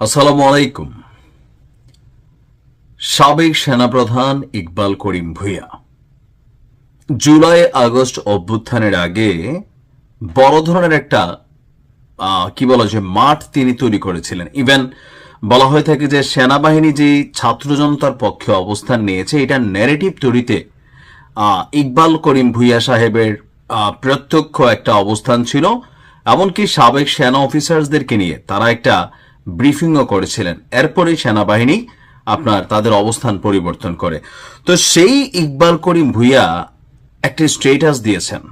আসসালামু আলাইকুম। সাবেক সেনাপ্রধান ইকবাল করিম ভুইয়া, জুলাই আগস্ট অভ্যুত্থানের আগে বড় ধরনের একটা কি বলা যে মাঠ তিনি তৈরি করেছিলেন। ইভেন বলা হয়ে থাকে যে সেনাবাহিনী যে ছাত্র জনতার পক্ষে অবস্থান নিয়েছে এটা ন্যারেটিভ তৈরিতে ইকবাল করিম ভুইয়া সাহেবের প্রত্যক্ষ একটা অবস্থান ছিল। এমনকি সাবেক সেনা অফিসার্সদেরকে নিয়ে তারা একটা ব্রিফিংও করেছিলেন। এরপরেই সেনাবাহিনী আপনার তাদের অবস্থান পরিবর্তন করে। তো সেই ইকবাল করিম ভুইয়া একটি স্টেটাস দিয়েছেন।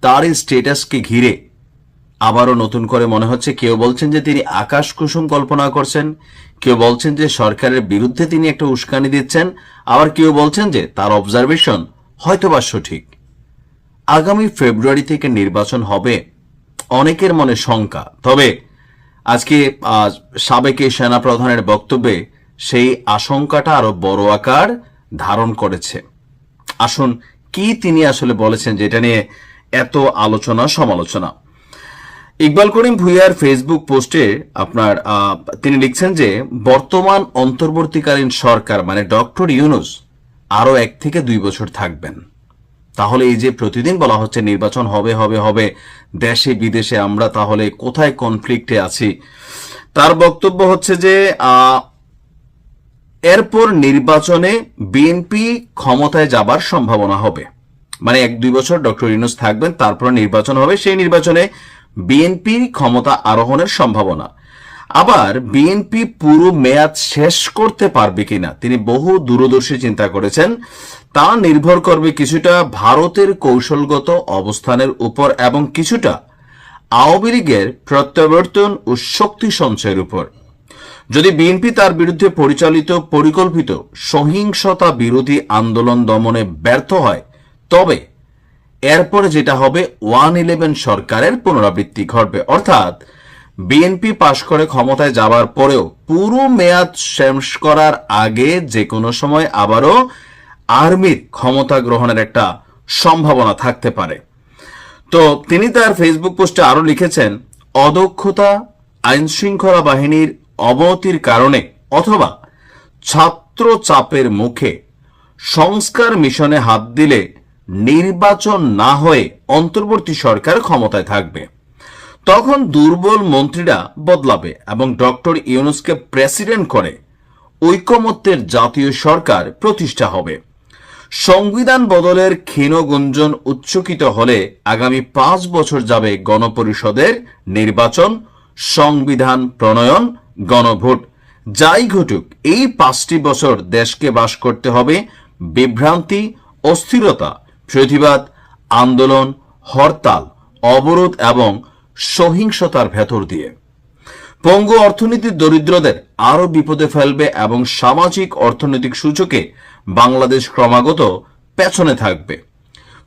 তার এই স্টেটাসকে ঘিরে আবারও নতুন করে মনে হচ্ছে, কেউ বলছেন যে তিনি আকাশ কুসুম কল্পনা করছেন, কেউ বলছেন যে সরকারের বিরুদ্ধে তিনি একটা উস্কানি দিচ্ছেন, আবার কেউ বলছেন যে তার অবজারভেশন হয়তোবা সঠিক। আগামী ফেব্রুয়ারি থেকে নির্বাচন হবে, অনেকের মনে শঙ্কা। তবে আজকে সাবেক সেনাপ্রধানের বক্তব্যে সেই আশঙ্কাটা আরও বড় আকার ধারণ করেছে। আসুন, কি তিনি আসলে বলেছেন যেটা নিয়ে এত আলোচনা, সমালোচনা? ইকবাল করিম ভুইয়ার ফেসবুক পোস্টে আপনার তিনি লিখছেন যে, বর্তমান অন্তর্বর্তীকালীন সরকার মানে ডক্টর ইউনুস, আরও এক থেকে দুই বছর থাকবেন। তাহলে এই যে প্রতিদিন বলা হচ্ছে নির্বাচন হবে হবে হবে, দেশে, বিদেশে আমরা তাহলে কোথায় কনফ্লিক্টে আছি? তার বক্তব্য হচ্ছে যে এরপর নির্বাচনে বিএনপি ক্ষমতায় যাবার সম্ভাবনা হবে। মানে এক, দুই বছর ডক্টর ইউনুস থাকবেন, তারপর নির্বাচন হবে। সেই নির্বাচনে বিএনপি ক্ষমতা আরোহণের সম্ভাবনা। আবার বিএনপি পুরো মেয়াদ শেষ করতে পারবে কিনা তিনি বহু দূরদর্শী চিন্তা করেছেন। তা নির্ভর করবে কিছুটা ভারতের কৌশলগত অবস্থানের উপর এবং কিছুটা আওয়ামী লীগের প্রত্যাবর্তন ও শক্তি সঞ্চয়ের উপর। যদি বিএনপি তার বিরুদ্ধে পরিচালিত, পরিকল্পিত, সহিংসতা বিরোধী আন্দোলন দমনে ব্যর্থ হয়, তবে এরপরে যেটা হবে, ওয়ান ইলেভেন সরকারের পুনরাবৃত্তি ঘটবে। অর্থাৎ বিএনপি পাশ করে ক্ষমতায় যাবার পরেও পুরো মেয়াদ শেষ করার আগে যে কোনো সময় আবারও আর্মির ক্ষমতা গ্রহণের একটা সম্ভাবনা থাকতে পারে। তো তিনি তার ফেসবুক পোস্টে আরও লিখেছেন, অদক্ষতা আইন শৃঙ্খলা বাহিনীর অবনতির কারণে অথবা ছাত্র চাপের মুখে সংস্কার মিশনে হাত দিলে নির্বাচন না হয়ে অন্তর্বর্তী সরকার ক্ষমতায় থাকবে। তখন দুর্বল মন্ত্রীরা বদলাবে এবং ডক্টর ইউনুসকে প্রেসিডেন্ট করে ঐকমত্যের জাতীয় সরকার প্রতিষ্ঠা হবে। সংবিধান বদলের ক্ষীণ গুঞ্জন উচ্চকিত হলে আগামী পাঁচ বছর যাবে গণপরিষদের নির্বাচন, সংবিধান প্রণয়ন, গণভোট। যাই ঘটুক, এই পাঁচটি বছর দেশকে বাস করতে হবে বিভ্রান্তি, অস্থিরতা, প্রতিবাদ, আন্দোলন, হরতাল, অবরোধ এবং সহিংসতার ভেতর দিয়ে। পঙ্গু অর্থনীতির দরিদ্রদের আরও বিপদে ফেলবে এবং সামাজিক অর্থনৈতিক সূচকে বাংলাদেশ ক্রমাগত পেছনে থাকবে।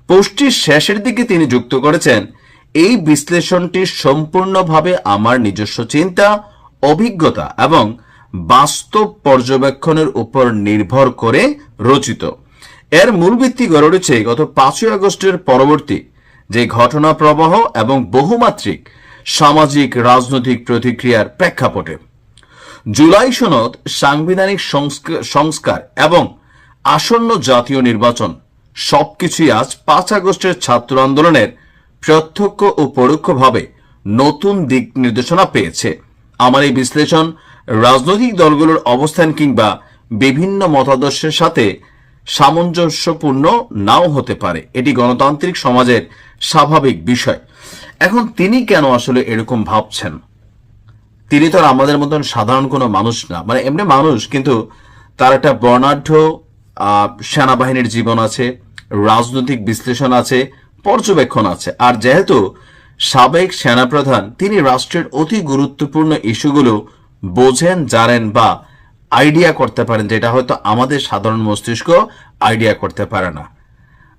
পোস্টটির শেষের দিকে তিনি যুক্ত করেছেন, এই বিশ্লেষণটি সম্পূর্ণভাবে আমার নিজস্ব চিন্তা, অভিজ্ঞতা এবং বাস্তব পর্যবেক্ষণের উপর নির্ভর করে রচিত। এর মূল ভিত্তি গড়ে উঠেছে গত পাঁচই আগস্টের পরবর্তী যে ঘটনা প্রবাহ এবং বহুমাত্রিক সামাজিক রাজনৈতিক প্রতিক্রিয়ার প্রেক্ষাপটে। জুলাই সনদ, সাংবিধানিক সংস্কার এবং আসন্ন জাতীয় নির্বাচন সবকিছুই আজ পাঁচ আগস্টের ছাত্র আন্দোলনের প্রত্যক্ষ ও পরোক্ষভাবে নতুন দিক নির্দেশনা পেয়েছে। আমার এই বিশ্লেষণ, রাজনৈতিক দলগুলোর অবস্থান কিংবা বিভিন্ন মতাদর্শের সাথে সামঞ্জস্যপূর্ণ নাও হতে পারে। এটি গণতান্ত্রিক সমাজের স্বাভাবিক বিষয়। এখন তিনি কেন আসলে এরকম ভাবছেন? তিনি তো আমাদের মতন সাধারণ কোনো মানুষ না। মানে এমনি মানুষ, কিন্তু তার একটা বর্ণাঢ্য সেনাবাহিনীর জীবন আছে, রাজনৈতিক বিশ্লেষণ আছে, পর্যবেক্ষণ আছে। আর যেহেতু সাবেক সেনাপ্রধান, তিনি রাষ্ট্রের অতি গুরুত্বপূর্ণ ইস্যুগুলো বোঝেন, জানেন বা আইডিয়া করতে পারেন যেটা হয়তো আমাদের সাধারণ মস্তিষ্ক আইডিয়া করতে পারে না।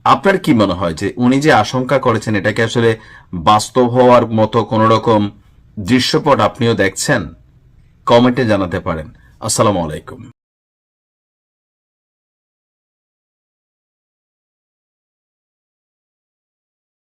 আপনার কি মনে হয় যে উনি যে আশঙ্কা করেছেন এটাকে আসলে বাস্তব হওয়ার মতো কোন রকম দৃশ্যপট আপনিও দেখছেন? কমেন্টে জানাতে পারেন। আসসালামু আলাইকুম।